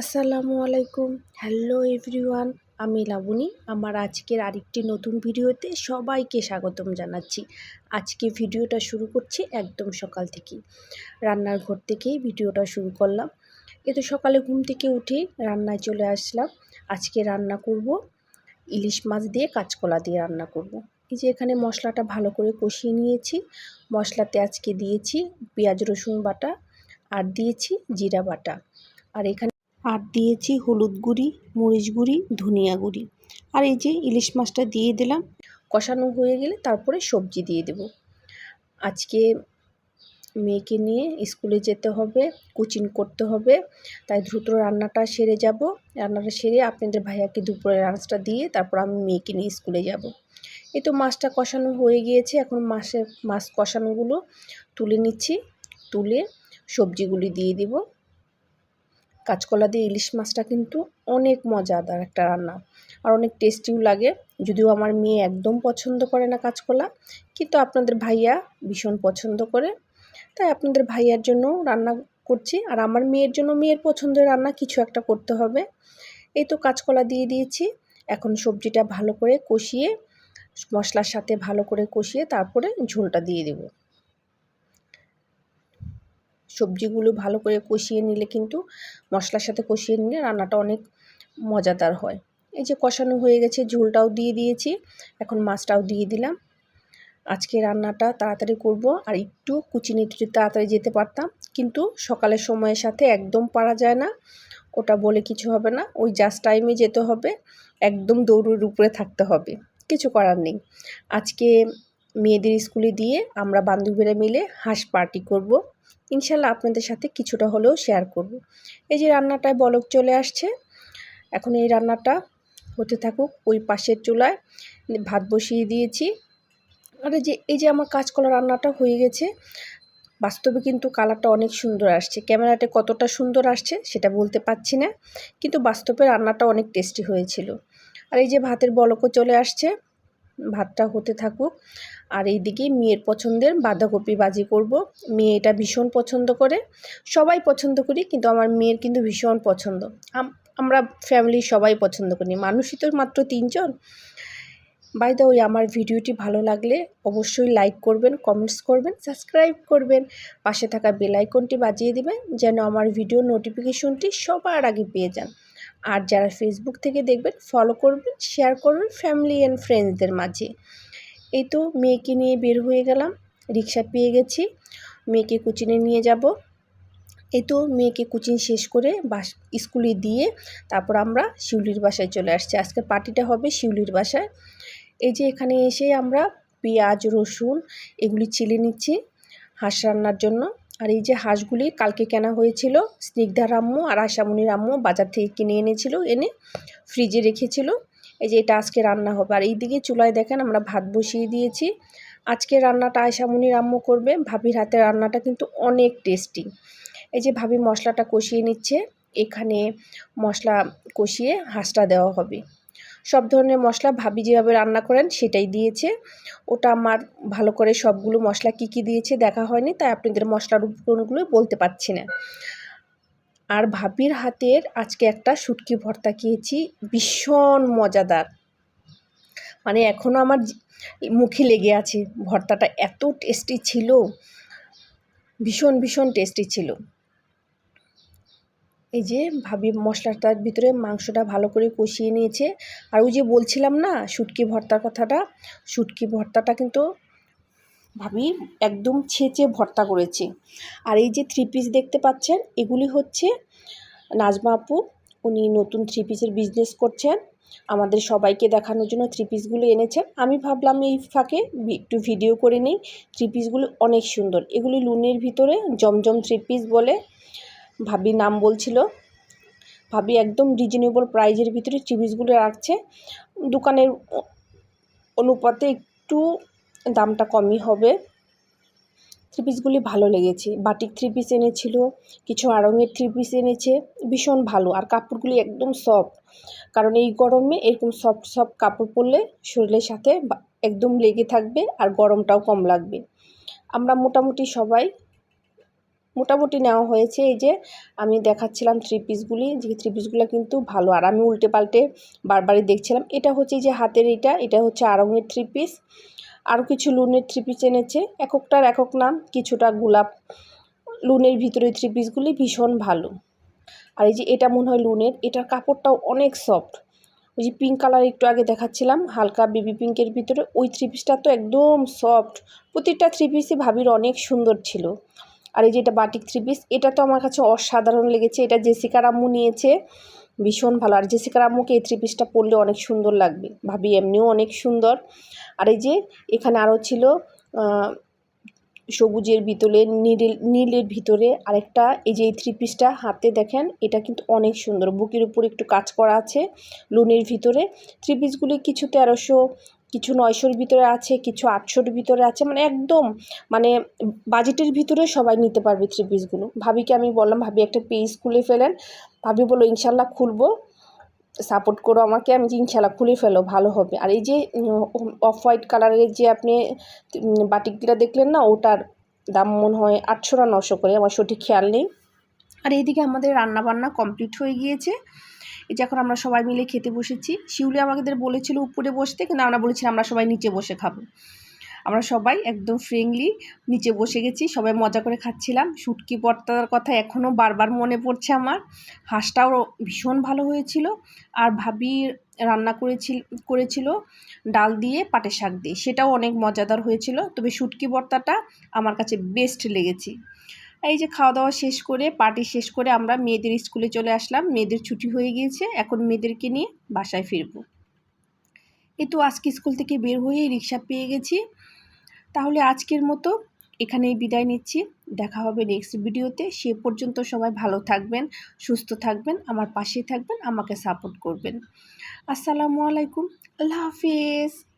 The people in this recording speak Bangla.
আসসালামু আলাইকুম। হ্যালো এভরিওয়ান, আমি লাবণী। আমার আজকের আরেকটি নতুন ভিডিওতে সবাইকে স্বাগতম জানাচ্ছি। আজকে ভিডিওটা শুরু করছি একদম সকাল থেকেই রান্নার ঘর থেকেই ভিডিওটা শুরু করলাম। এ তো সকালে ঘুম থেকে উঠে রান্নায় চলে আসলাম। আজকে রান্না করব, ইলিশ মাছ দিয়ে কাঁচকলা দিয়ে রান্না করব। এই যে এখানে মশলাটা ভালো করে কষিয়ে নিয়েছি। মশলাতে আজকে দিয়েছি পেঁয়াজ রসুন বাটা আর দিয়েছি জিরা বাটা। আর এখানে আর দিয়েছি হলুদ গুঁড়ি, মরিচ গুঁড়ি, ধনিয়া গুঁড়ি। আর এই যে ইলিশ মাছটা দিয়ে দিলাম, কষানো হয়ে গেলে তারপরে সবজি দিয়ে দেব। আজকে মেয়েকে নিয়ে স্কুলে যেতে হবে, কোচিং করতে হবে, তাই দ্রুত রান্নাটা সেরে যাব। রান্নাটা সেরে আপনাদের ভাইয়াকে দুপুরে লাঞ্চটা দিয়ে তারপর আমি মেয়েকে নিয়ে স্কুলে যাব। এই তো মাছটা কষানো হয়ে গিয়েছে, এখন মাছের মাছ কষানোগুলো তুলে নিচ্ছি, তুলে সবজিগুলি দিয়ে দিব। কাঁচকলা দিয়ে ইলিশ মাছটা কিন্তু অনেক মজাদার একটা রান্না। আর অনেক টেস্টিও লাগে। যদিও আমার মেয়ে একদম পছন্দ করে না কাঁচকলা, কিন্তু আপনাদের ভাইয়া ভীষণ পছন্দ করে। তাই আপনাদের ভাইয়ার জন্য রান্না করছি। আর আমার মেয়ের জন্য মেয়ের পছন্দের রান্না কিছু একটা করতে হবে। এই তো কাঁচকলা দিয়ে দিয়েছি। এখন সবজিটা ভালো করে কষিয়ে, মশলার সাথে ভালো করে কষিয়ে তারপরে ঝোলটা দিয়ে দেবো। সবজিগুলো ভালো করে কষিয়ে নিলে কিন্তু মশলার সাথে কষিয়ে নিলে রান্নাটা অনেক মজাদার হয়। এই যে কষানো হয়ে গেছে, ঝোলটাও দিয়ে দিয়েছি, এখন মাছটাও দিয়ে দিলাম। আজকে রান্নাটা তাড়াতাড়ি করব আর একটু কুচি নিতে তাড়াতাড়ি যেতে পারতাম, কিন্তু সকালের সময়ের সাথে একদম পারা যায় না, ওটা বলে কিছু হবে না, ওই জাস্ট টাইমে যেতে হবে, একদম দৌড়ের উপরে থাকতে হবে, কিছু করার নেই। আজকে মেয়েদের স্কুলে দিয়ে আমরা বান্ধবীরা মিলে হাঁস পার্টি করব। ইনশাল্লাহ আপনাদের সাথে কিছুটা হলেও শেয়ার করব। এই যে রান্নাটায় বলক চলে আসছে, এখন এই রান্নাটা হতে থাকুক ওই পাশের চুলায়, ভাত বসিয়ে দিয়েছি। আর যে, এই যে আমার কাঁচকলা রান্নাটা হয়ে গেছে, বাস্তবে কিন্তু কালারটা অনেক সুন্দর আসছে। ক্যামেরাতে কতটা সুন্দর আসছে সেটা বলতে পারছি না, কিন্তু বাস্তবে রান্নাটা অনেক টেস্টি হয়েছিল। আর এই যে ভাতের বলকও চলে আসছে, ভাতটা হতে থাকুক। আর এইদিকে মেয়ের পছন্দের বাঁধাকপি বাজি করব। মেয়ে এটা ভীষণ পছন্দ করে। সবাই পছন্দ করি, কিন্তু আমার মেয়ের কিন্তু ভীষণ পছন্দ। আমরা ফ্যামিলি সবাই পছন্দ করি। মানুষই তো মাত্র তিনজন। বাই দা ওই আমার ভিডিওটি ভালো লাগলে অবশ্যই লাইক করবেন কমেন্টস করবেন সাবস্ক্রাইব করবেন। পাশে থাকা বেল আইকনটি বাজিয়ে দিবেন, যেন আমার ভিডিও নোটিফিকেশনটি সবার আগে পেয়ে যান। আর যারা ফেসবুক থেকে দেখবেন ফলো করবেন শেয়ার করবেন ফ্যামিলি অ্যান্ড ফ্রেন্ডসদের মাঝে। এই তো মেয়েকে নিয়ে বের হয়ে গেলাম, রিক্সা পেয়ে গেছি, মেয়েকে কোচিনে নিয়ে যাব। এই তো মেয়েকে কোচিং শেষ করে বাস, স্কুলে দিয়ে তারপর আমরা শিউলির বাসায় চলে আসছি। আজকে পার্টিটা হবে শিউলির বাসায়। এই যে এখানে এসে আমরা পেঁয়াজ, রসুন এগুলি চিলে নিচ্ছি হাঁস রান্নার জন্য। আর এই যে হাঁসগুলি কালকে কেনা হয়েছিল স্নিগ্ধার আম্মু আর আশামনির আম্মু বাজার থেকে কিনে এনেছিল, এনে ফ্রিজে রেখেছিল। এই যে এটা আজকে রান্না হবে। আর এইদিকে চুলায় দেখেন আমরা ভাত বসিয়ে দিয়েছি। আজকে রান্নাটা আয়সামনির আম্মু করবে। ভাবির হাতে রান্নাটা কিন্তু অনেক টেস্টি। এই যে ভাবি মশলাটা কষিয়ে নিচ্ছে। এখানে মশলা কষিয়ে হাঁসটা দেওয়া হবে। সব ধরনের মশলা ভাবি যেভাবে রান্না করেন সেটাই দিয়েছে। ওটা আমার ভালো করে সবগুলো মশলা কি কি দিয়েছে দেখা হয়নি, তাই আপনাদের মশলার উপকরণগুলো বলতে পারছি না। আর ভাবির হাতের আজকে একটা শুটকি ভর্তা খেয়েছি, ভীষণ মজাদার। মানে এখনও আমার মুখে লেগে আছে ভর্তাটা, এত টেস্টি ছিল, ভীষণ ভীষণ টেস্টি ছিল। এই যে ভাবি মশলাটার ভিতরে মাংসটা ভালো করে কষিয়ে নিয়েছে, আর ওই যে বলছিলাম না শুটকি ভর্তার কথাটা, শুটকি ভর্তাটা কিন্তু ভাবি, একদম ছেঁচে ভর্তা করেছি। আর এই যে থ্রি পিস দেখতে পাচ্ছেন, এগুলি হচ্ছে নাজমা আপু, উনি নতুন থ্রি পিসের বিজনেস করছেন। আমাদের সবাইকে দেখানোর জন্য থ্রি পিসগুলো এনেছেন। আমি ভাবলাম এই ফাঁকে একটু ভিডিও করে নিই। থ্রি পিসগুলো অনেক সুন্দর। এগুলি লুনের ভিতরে জমজম থ্রি পিস বলে ভাবি নাম বলছিল। ভাবি একদম রিজনেবল প্রাইজের ভিতরে থ্রি পিসগুলো রাখছে। দোকানের অনুপাতে একটু দামটা কমই হবে। থ্রি পিসগুলি ভালো লেগেছে। বাটিক থ্রি পিস এনেছিল, কিছু আড়ঙের থ্রি পিস এনেছে, ভীষণ ভালো। আর কাপড়গুলি একদম সফট কারণ এই গরমে এরকম সফট সফট কাপড় পরলে শরীরের সাথে একদম লেগে থাকবে আর গরমটাও কম লাগবে। আমরা মোটামুটি সবাই, মোটামুটি নেওয়া হয়েছে এই যে আমি দেখাচ্ছিলাম থ্রি পিসগুলি যে থ্রি পিসগুলো কিন্তু ভালো। আর আমি উল্টে পাল্টে বারবারই দেখছিলাম। এটা হচ্ছে যে হাতের এটা এটা হচ্ছে আড়ঙের থ্রি পিস আরও কিছু লুনের থ্রি পিস এনেছে। এককটার একক নাম, কিছুটা গোলাপ। লুনের ভিতরে থ্রি পিসগুলি ভীষণ ভালো। আর এই যে এটা মনে হয় লুনের, এটার কাপড়টাও অনেক সফট ওই যে পিঙ্ক কালার একটু আগে দেখাচ্ছিলাম, হালকা বেবি পিঙ্কের ভিতরে, ওই থ্রি পিসটা তো একদম সফট প্রতিটা থ্রি পিসই ভাবির অনেক সুন্দর ছিল। আর এই যে এটা বাটিক থ্রি পিস এটা তো আমার কাছে অসাধারণ লেগেছে। এটা জেসিকার আম্মু নিয়েছে। ভীষণ ভালো। আর জেসিকার আম্মুকে এই থ্রি পিসটা পরলে অনেক সুন্দর লাগবে। ভাবি, এমনিও অনেক সুন্দর। আর এই যে, এখানে আরও ছিল সবুজের ভিতরে নীল নীলের ভিতরে আরেকটা। এই যে এই থ্রি পিসটা হাতে দেখেন, এটা কিন্তু অনেক সুন্দর। বুকের উপর একটু কাজ করা আছে, লোনের ভিতরে। থ্রি পিসগুলি কিছু তেরোশো কিছু নয়শোর ভিতরে আছে, কিছু আটশোর ভিতরে আছে মানে একদম মানে বাজেটের ভিতরে সবাই নিতে পারবে থ্রি পিসগুলো ভাবিকে আমি বললাম, ভাবি একটা পেজ খুলে ফেলেন। ভাবি বলো ইনশাল্লাহ খুলবো। সাপোর্ট করো আমাকে, আমি যে ইনশাল্লাহ খুলে ফেলো, ভালো হবে। আর এই যে অফ হোয়াইট কালারের যে আপনি বাটিকগুলো দেখলেন না, ওটার দাম মনে হয় আটশো না নশো করে, আমার সঠিক খেয়াল নেই। আর এইদিকে আমাদের রান্না বান্না কমপ্লিট হয়ে গিয়েছে। এই এখন আমরা সবাই মিলে খেতে বসেছি। শিউলি আমাদের বলেছিল উপরে বসতে, কিন্তু আমরা বলেছিলাম আমরা সবাই নিচে বসে খাব। আমরা সবাই একদম ফ্রেন্ডলি নিচে বসে গেছি, সবাই মজা করে খাচ্ছিলাম। শুটকি পর্তার কথা এখনও বারবার মনে পড়ছে আমার। হাঁসটাও ভীষণ ভালো হয়েছিল। আর ভাবি রান্না করেছিল করেছিল ডাল দিয়ে পাটে শাক দিয়ে। সেটাও অনেক মজাদার হয়েছিল। তবে শুটকি ভর্তাটা আমার কাছে বেস্ট লেগেছে। এই যে খাওয়া দাওয়া শেষ করে পার্টি শেষ করে আমরা মেয়েদের স্কুলে চলে আসলাম। মেয়েদের ছুটি হয়ে গিয়েছে। এখন মেয়েদেরকে নিয়ে বাসায় ফিরব। এই তো আজকে স্কুল থেকে বের হয়ে রিক্সা পেয়ে গেছি। তাহলে আজকের মতো এখানেই বিদায় নিচ্ছি। দেখা হবে নেক্সট ভিডিওতে। সে পর্যন্ত সবাই ভালো থাকবেন, সুস্থ থাকবেন, আমার পাশে থাকবেন, আমাকে সাপোর্ট করবেন। আসসালামু আলাইকুম। আল্লাহ হাফিজ।